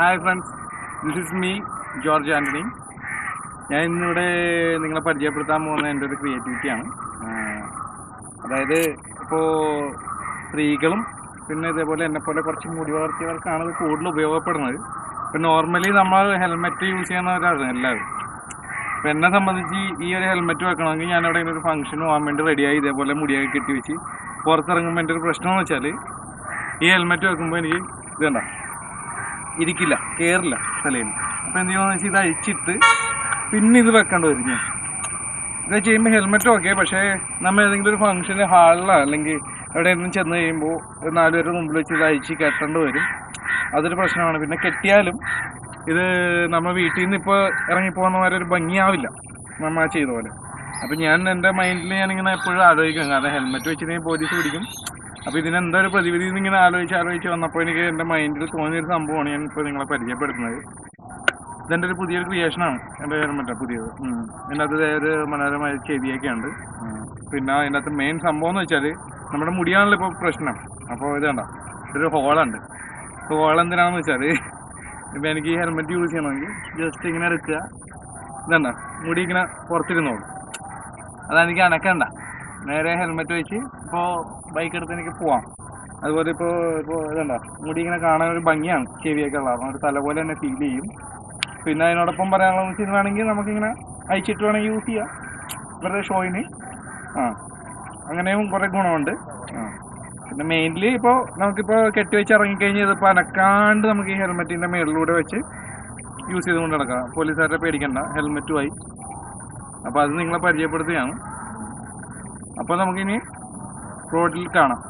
Hi friends this is me George Antony ഞാൻ ഇന്നിവിടെ നിങ്ങളെ പരിചയപ്പെടുത്താൻ പോകുന്ന എന്റെ ഒരു ക്രിയേറ്റിവിറ്റിയാണ് അതായത് ഇപ്പോൾ സ്ത്രീകളും പിന്നെ ഇതേപോലെ എന്നെപ്പോലെ കുറച്ച് മുടി വളർത്തിയവർക്കാണ് ഇത് കൂടുതൽ ഉപയോഗപ്പെടുന്നത്. ഇപ്പം നോർമലി നമ്മൾ ഹെൽമെറ്റ് യൂസ് ചെയ്യുന്നവരാണ് എല്ലാവരും. അപ്പം എന്നെ സംബന്ധിച്ച് ഈ ഒരു ഹെൽമെറ്റ് വെക്കണമെങ്കിൽ ഞാൻ എവിടെയെങ്കിലും ഒരു ഫംഗ്ഷൻ പോകാൻ വേണ്ടി റെഡിയായി ഇതേപോലെ മുടിയൊക്കെ കെട്ടി വെച്ച് പുറത്തിറങ്ങുമ്പോൾ എന്റെ ഒരു പ്രശ്നം എന്ന് വെച്ചാൽ ഈ ഹെൽമെറ്റ് വെക്കുമ്പോൾ എനിക്ക് ഇത് കണ്ട ഇരിക്കില്ല കയറില്ല തലയിൽ. അപ്പോൾ എന്ത് ചെയ്യുമെന്ന് വെച്ചാൽ ഇത് അഴിച്ചിട്ട് പിന്നെ ഇത് വെക്കേണ്ടി വരും ഞാൻ ഇത് ചെയ്യുമ്പോൾ ഹെൽമെറ്റ് ഓക്കെ പക്ഷേ നമ്മൾ ഏതെങ്കിലും ഒരു ഫംഗ്ഷന് ഹാളിലോ അല്ലെങ്കിൽ എവിടെയെങ്കിലും ചെന്ന് കഴിയുമ്പോൾ ഒരു നാല് പേരുടെ മുമ്പിൽ വെച്ച് ഇത് അഴിച്ച് കെട്ടേണ്ടി വരും. അതൊരു പ്രശ്നമാണ്. പിന്നെ കെട്ടിയാലും ഇത് നമ്മൾ വീട്ടിൽ നിന്ന് ഇപ്പോൾ ഇറങ്ങിപ്പോകുന്ന മാതിരി ഒരു ഭംഗിയാവില്ല നമ്മൾ ചെയ്ത പോലെ. അപ്പം ഞാൻ എന്റെ മൈൻഡിൽ ഞാനിങ്ങനെ എപ്പോഴും ആലോചിക്കും. കാരണം ഹെൽമെറ്റ് വെച്ചിട്ടുണ്ടെങ്കിൽ പോലീസ് പിടിക്കും. അപ്പോൾ ഇതിനെന്താ ഒരു പ്രതിവിധി എന്ന് ഇങ്ങനെ ആലോചിച്ച് ആലോചിച്ച് വന്നപ്പോൾ എനിക്ക് എന്റെ മൈൻഡിൽ തോന്നിയൊരു സംഭവമാണ് ഞാൻ ഇപ്പോൾ നിങ്ങളെ പരിചയപ്പെടുത്തുന്നത്. ഇതെന്റെ ഒരു പുതിയൊരു ക്രിയേഷനാണ് എന്റെ ഹെൽമെറ്റ് പുതിയത്. എന്റെ അത് ഒരു മനോഹരമായ ചെവിയൊക്കെ ഉണ്ട് പിന്നെ അകത്ത് മെയിൻ സംഭവം എന്ന് വെച്ചാൽ നമ്മുടെ മുടിയാണല്ലോ ഇപ്പോൾ പ്രശ്നം. അപ്പോൾ ഇത് കണ്ട? ഇതൊരു ഹോളുണ്ട് ഹോൾ എന്തിനാണെന്ന് വെച്ചാൽ ഇപ്പൊ എനിക്ക് ഈ ഹെൽമെറ്റ് യൂസ് ചെയ്യണമെങ്കിൽ ജസ്റ്റ് ഇങ്ങനെ എടുക്കുക. ഇതണ്ട? മുടി ഇങ്ങനെ പുറത്തിരുന്നോളൂ. അതാണ് എനിക്ക് അനക്കണ്ട. നേരെ ഹെൽമെറ്റ് വെച്ച് ഇപ്പോൾ ബൈക്ക് എടുത്ത് എനിക്ക് പോവാം. അതുപോലെ ഇപ്പോൾ ഇപ്പോൾ ഇതുണ്ടോ മുടി ഇങ്ങനെ കാണാൻ ഒരു ഭംഗിയാണ് ചെവിയൊക്കെ ഉള്ളത് ഒരു തല പോലെ തന്നെ ഫീൽ ചെയ്യും. പിന്നെ അതിനോടൊപ്പം പറയാനുള്ള വേണമെങ്കിൽ നമുക്കിങ്ങനെ അയച്ചിട്ട് വേണമെങ്കിൽ യൂസ് ചെയ്യാം. വെറുതെ ഷോയിന് ആ അങ്ങനെയും കുറേ ഗുണമുണ്ട്. ആ പിന്നെ മെയിൻലി ഇപ്പോൾ നമുക്കിപ്പോൾ കെട്ടി വെച്ച് ഇറങ്ങിക്കഴിഞ്ഞാൽ ഇതിപ്പോൾ അനക്കാണ്ട് നമുക്ക് ഈ ഹെൽമെറ്റിന്റെ മേളിലൂടെ വെച്ച് യൂസ് ചെയ്തുകൊണ്ട് നടക്കാം. പോലീസുകാരെ പേടിക്കണ്ട ഹെൽമെറ്റുമായി അപ്പോൾ അത് നിങ്ങളെ പരിചയപ്പെടുത്തുകയാണ്. അപ്പോൾ നമുക്കിനി റോഡിൽ കാണാം.